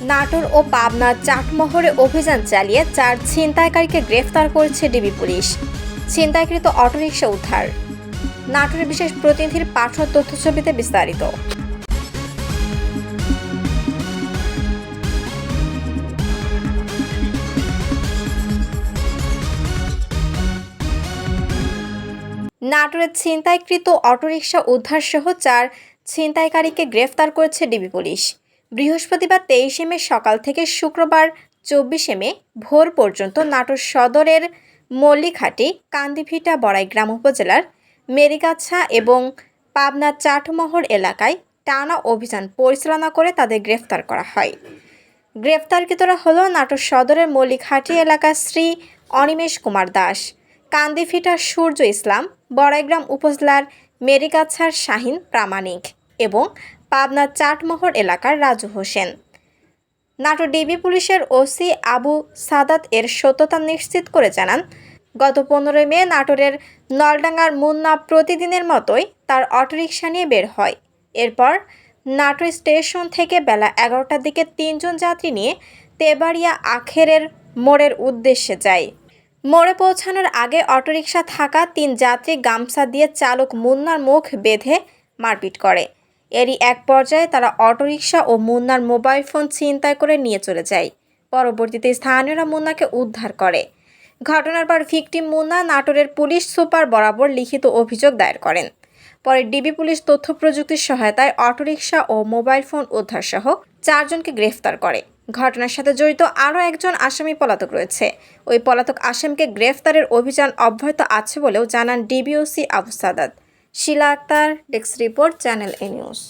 নাটোর ও পাবনার চাটমোহরে অভিযান চালিয়ে চার ছিনতাইকারীকে গ্রেফতার করেছে ডিবি পুলিশ। ছিনতাইকৃত অটোরিকশা উদ্ধার। নাটোরের বিশেষ প্রতিনিধির পাঠ্য তথ্যছবিতে বিস্তারিত। নাটোরের ছিনতাইকৃত অটোরিকশা উদ্ধার সহ চার ছিনতাইকারীকে গ্রেফতার করেছে ডিবি পুলিশ। বৃহস্পতিবার তেইশে মে সকাল থেকে শুক্রবার চব্বিশে মে ভোর পর্যন্ত নাটোর সদরের মল্লিঘাটি কান্দিভিটা বড়াইগ্রাম উপজেলার মেরিগাছা এবং পাবনা চাটমোহর এলাকায় টানা অভিযান পরিচালনা করে তাদের গ্রেফতার করা হয়। গ্রেফতারকৃতরা হল নাটোর সদরের মল্লিকহাটি এলাকার শ্রী অনিমেষ কুমার দাস কান্দিফিটা সূর্য ইসলাম বড়াইগ্রাম উপজেলার মেরিগাছার শাহিন প্রামাণিক এবং পাবনার চাটমোহর এলাকার রাজু হোসেন। নাটোর ডিবি পুলিশের ওসি আবু সাদাত এর সত্যতা নিশ্চিত করে জানান, গত পনেরোই মে নাটোরের নলডাঙ্গার মুন্না প্রতিদিনের মতোই তার অটোরিকশা নিয়ে বের হয়। এরপর নাটোর স্টেশন থেকে বেলা এগারোটার দিকে তিনজন যাত্রী নিয়ে তেবাড়িয়া আখেরের মোড়ের উদ্দেশ্যে যায়। মোড়ে পৌঁছানোর আগে অটোরিকশা থাকা তিন যাত্রী গামছা দিয়ে চালক মুন্নার মুখ বেঁধে মারপিট করে। এরই এক পর্যায়ে তারা অটোরিকশা ও মুন্নার মোবাইল ফোন ছিনতাই করে নিয়ে চলে যায়। পরবর্তীতে স্থানীয়রা মুন্নাকে উদ্ধার করে। ঘটনার পর ভিকটিম মুন্না নাটোরের পুলিশ সুপার বরাবর লিখিত অভিযোগ দায়ের করেন। পরে ডিবি পুলিশ তথ্য প্রযুক্তির সহায়তায় অটোরিকশা ও মোবাইল ফোন উদ্ধার সহ চারজনকে গ্রেফতার করে। ঘটনার সাথে জড়িত আরও একজন আসামি পলাতক রয়েছে। ওই পলাতক আসামিকে গ্রেফতারের অভিযান অব্যাহত আছে বলেও জানান DB OC Abu Sadat. Shila Akter desk report channel A news.